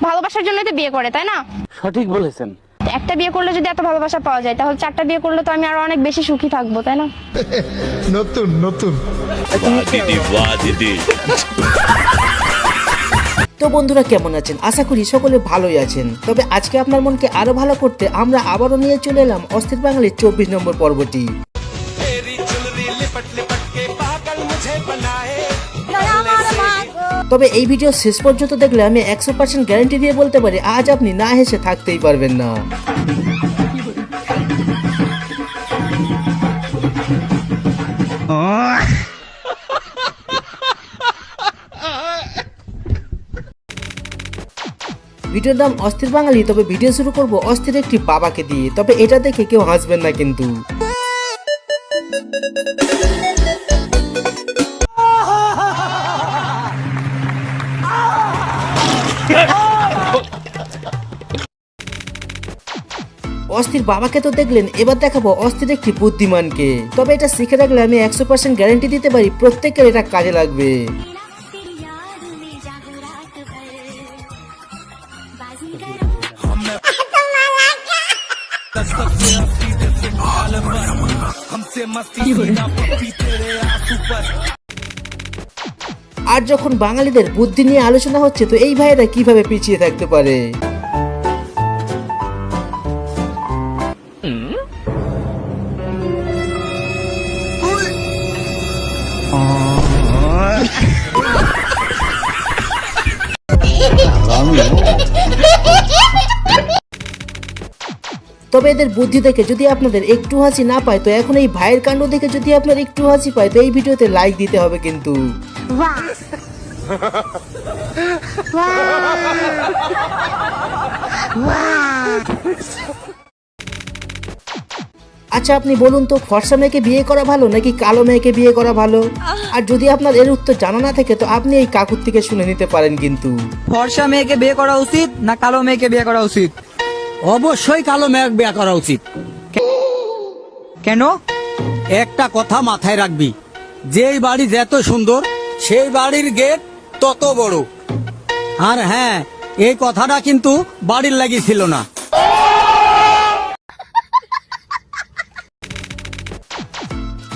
ভালোবাসার জন্যই তো বিয়ে করে তাই না? সঠিক বলেছেন। একটা বিয়ে করলে যদি এত ভালোবাসা পাওয়া যায় তাহলে চারটা বিয়ে করলে তো আমি আরও অনেক বেশি সুখী থাকব তাই না? নতুন নতুন। তো বন্ধুরা কেমন আছেন? আশা করি সকলে ভালোই আছেন। তবে আজকে আপনার মনকে আরও ভালো করতে আমরা আবারও নিয়ে চলে এলাম অস্থির বাঙালির চব্বিশ নম্বর পর্বটি। তবে এই ভিডিও শেষ পর্যন্ত দেখলে আমি একশো পার্সেন্ট গ্যারান্টি দিয়ে বলতে পারি, আজ আপনি না হেসে থাকতেই পারবেন না। ভিডিওর নাম অস্থির বাঙালি, তবে ভিডিও শুরু করব অস্থির একটি বাবাকে দিয়ে। তবে এটা দেখে কেউ হাসবেন না কিন্তু। অস্থির বাবাকে তো দেখলেন এবার দেখাবো অস্থির একটি বুদ্ধিমানকে তবে এটা শিখে রাখলে আমি একশো পার্সেন্ট গ্যারান্টি দিতে পারি প্রত্যেকের এটা কাজে লাগবে तेरी याद में जागो रात भर बाजीगर আর যখন বাঙালিদের বুদ্ধি নিয়ে আলোচনা হচ্ছে তো এই ভাইয়েরা কীভাবে পিছিয়ে থাকতে পারে? তবে এদের বুদ্ধি দেখে যদি আপনাদের একটু হাসি না পায়, তো এখন এই ভাইয়ের কাণ্ড দেখে যদি আপনার একটু হাসি পায়, তো এই ভিডিওতে লাইক দিতে হবে কিন্তু। আচ্ছা আপনি বলুন তো ফর্সা মেয়েকে বিয়ে করা ভালো নাকি কালো মেয়েকে বিয়ে করা ভালো? আর যদি আপনার এর উত্তর জানা না থাকে, তো আপনি এই কাকুর থেকে শুনে নিতে পারেন কিন্তু। ফর্সা মেয়েকে বিয়ে করা উচিত না কালো মেয়েকে বিয়ে করা উচিত? অবশ্যই কালো মেঘ বিয়ে করা উচিত। কেন? একটা কথা মাথায় রাখবি। যেই বাড়ি যত সুন্দর সেই বাড়ির গেট তত বড়। আর হ্যাঁ এই কথাটা কিন্তু বাড়ির লাগিয়েছিল ছিল না।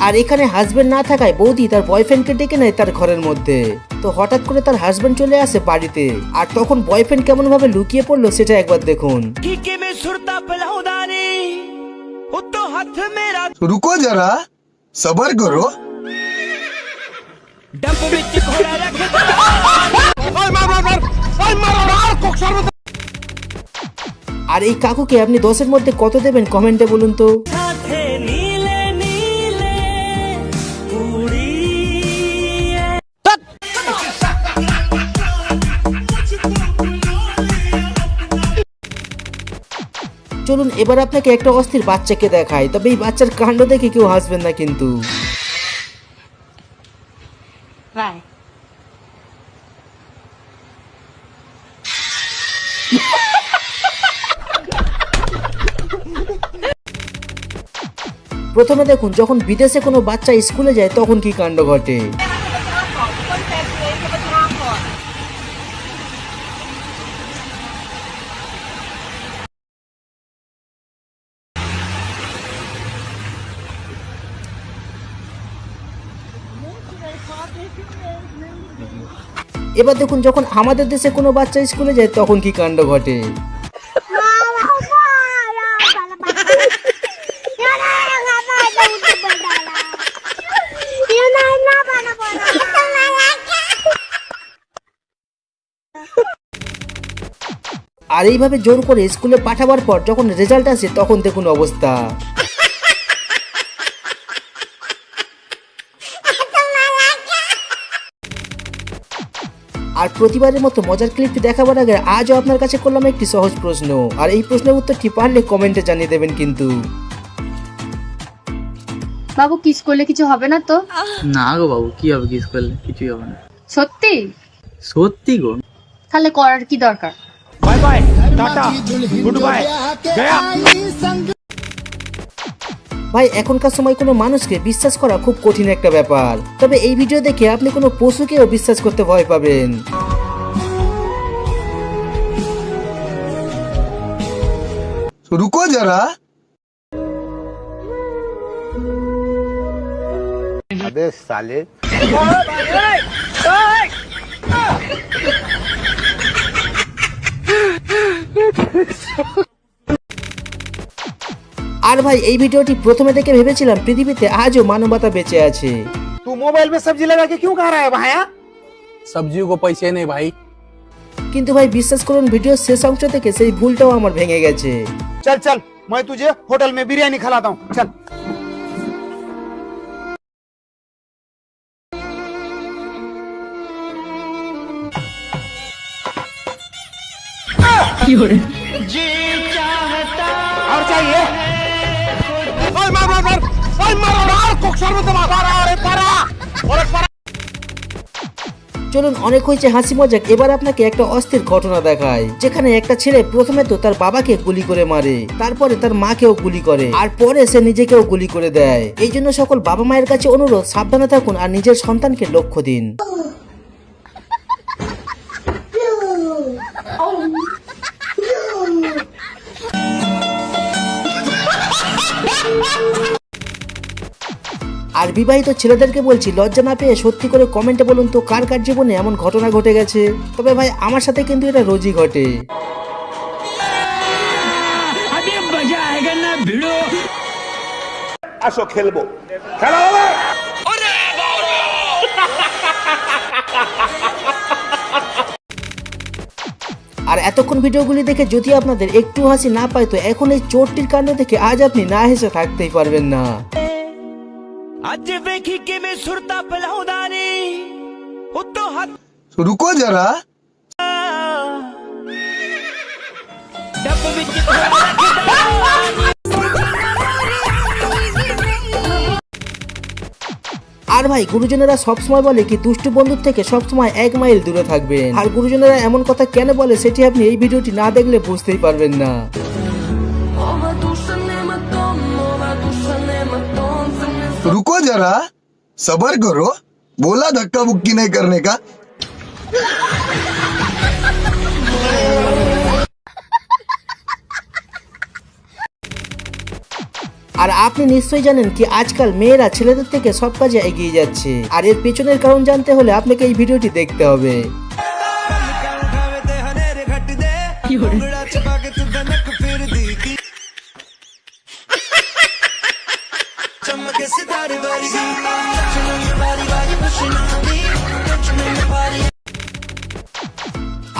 আর এখানে হাজবেন্ড না থাকায় বৌদি তার বয়ফ্রেন্ডকে ডেকে নেয় তার ঘরের মধ্যে। তো হঠাৎ করে তার হাজবেন্ড চলে আসে বাড়িতে। আর তখন বয়ফ্রেন্ড কেমন ভাবে লুকিয়ে পড়ল সেটা একবার দেখুন। রুকো যারা সবার করো। আর এই কাকুকে আপনি দশের মধ্যে কত দেবেন কমেন্টে বলুন তো? চলুন এবার আপনাকে একটা অস্থির বাচ্চাকে দেখায় তবে এই বাচ্চার কাণ্ড দেখে কেউ হাসবেন না কিন্তু। প্রথমে দেখুন যখন বিদেশে কোনো বাচ্চা স্কুলে যায় তখন কি কাণ্ড ঘটে? এবার দেখুন, যখন আমাদের দেশে কোনো বাচ্চা স্কুলে যায়, তখন কি কাণ্ড ঘটে? আর এইভাবে জোর করে স্কুলে পাঠাবার পর, যখন রেজাল্ট আসে, তখন দেখুন অবস্থা। আর প্রতিবারের মতো মজার ক্লিপটি দেখাবার আগে আজও আপনার কাছে করলাম একটি সহজ প্রশ্ন। আর এই প্রশ্নের উত্তরটি পারলে কমেন্টে জানিয়ে দেবেন কিন্তু। বাবু কিস করলে কিছু হবে না তো? না গো বাবু কি হবে কিস করলে? কিছুই হবে না। সত্যি? সত্যি গো। তাহলে করার কি দরকার? ভাই এখনকার সময় কোনো মানুষকে বিশ্বাস করা খুব কঠিন একটা ব্যাপার তবে এই ভিডিও দেখে আপনি কোনো পশুকেও বিশ্বাস করতে ভয় পাবেন रुको जरा আর ভাই এই ভিডিওটি প্রথমে দেখে ভেবেছিলাম পৃথিবীতে আজও মানবতা বেঁচে আছে तू मोबाइल में सब्जी लगा के क्यों खा रहा है भाया सब्जियों को पैसे नहीं भाई কিন্তু ভাই বিশ্বাস করুন ভিডিওর শেষ অংশ থেকে সেই ভুলটাও আমার ভেঙে গেছে चल चल मैं तुझे होटल में बिरयानी खिलाता हूँ चल और चाहिए চলুন, অনেক হয়েছে হাসি মজাক। এবার আপনাকে একটা অস্থির ঘটনা দেখায় যেখানে একটা ছেলে প্রথমে তো তার বাবাকে গুলি করে মারে, তারপরে তার মাকেও গুলি করে, আর পরে সে নিজেকেও গুলি করে দেয়। এই জন্য সকল বাবা মায়ের কাছে অনুরোধ, সাবধানে থাকুন আর নিজের সন্তানকে লক্ষ্য দিন। আর বিবাহিত ছেলেদেরকে বলছি লজ্জা না পেয়ে সত্যি করে কমেন্টে বলুন তো কার কার জীবনে এমন ঘটনা ঘটে গেছে? তবে ভাই আমার সাথে কিন্তু এটা রোজই ঘটে। আসো খেলব। খেলা হবে? আর এতক্ষণ ভিডিওগুলি দেখে যদি আপনাদের একটু হাসি না পায় তো এখন এই চোরটির কাণ্ড দেখে আজ আপনি না হেসে থাকতেই পারবেন না। ਅੱਜ ਵੇਖੀ ਕਿਵੇਂ ਸੁਰਤਾ ਪਲਾਉਂਦਾ ਹੱਥ ਰੁਕੋ ਜਰਾ ਡੱਬ ਵਿੱਚ আর ভাই গুরুজনেরা সবসময় বলে কি দুষ্ট বন্ধুর থেকে সবসময় এক মাইল দূরে থাকবেন। আর গুরুজনেরা এমন কথা কেন বলে সেটি আপনি এই ভিডিওটি না দেখলে বুঝতেই পারবেন না। जरा सबर करो बोला धक्का मुक्की नहीं करने का আর আপনি নিশ্চয়ই জানেন কি আজকাল মেয়েরা ছেলেদের থেকে সব কাজে এগিয়ে যাচ্ছে আর এর পেছনের কারণ জানতে হলে আপনাকে এই ভিডিওটি দেখতে হবে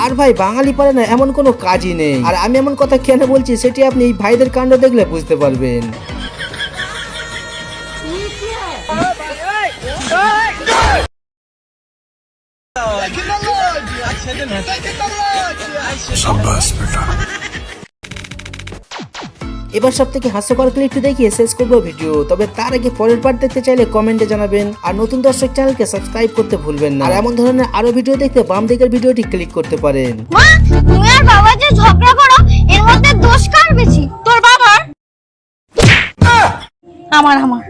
আর ভাই বাঙালি পারে না এমন কোনো কাজই নেই। আর আমি এমন কথা কেন বলছি সেটি আপনি এই ভাইদের কাণ্ড দেখলে বুঝতে পারবেন। এবার সব থেকে হাস্যকর ক্লিপটি দেখিয়ে শেষ করব ভিডিও তবে তার আগে পরের পার্ট দেখতে চাইলে কমেন্টে জানাবেন। আর নতুন দর্শক চ্যানেলকে সাবস্ক্রাইব করতে ভুলবেন না। আর এমন ধরনের আরও ভিডিও দেখতে বাম দিকের ভিডিওটি ক্লিক করতে পারেন। বাবা যে ঝগড়া এর মধ্যে তোর বাবার? আমার আমার।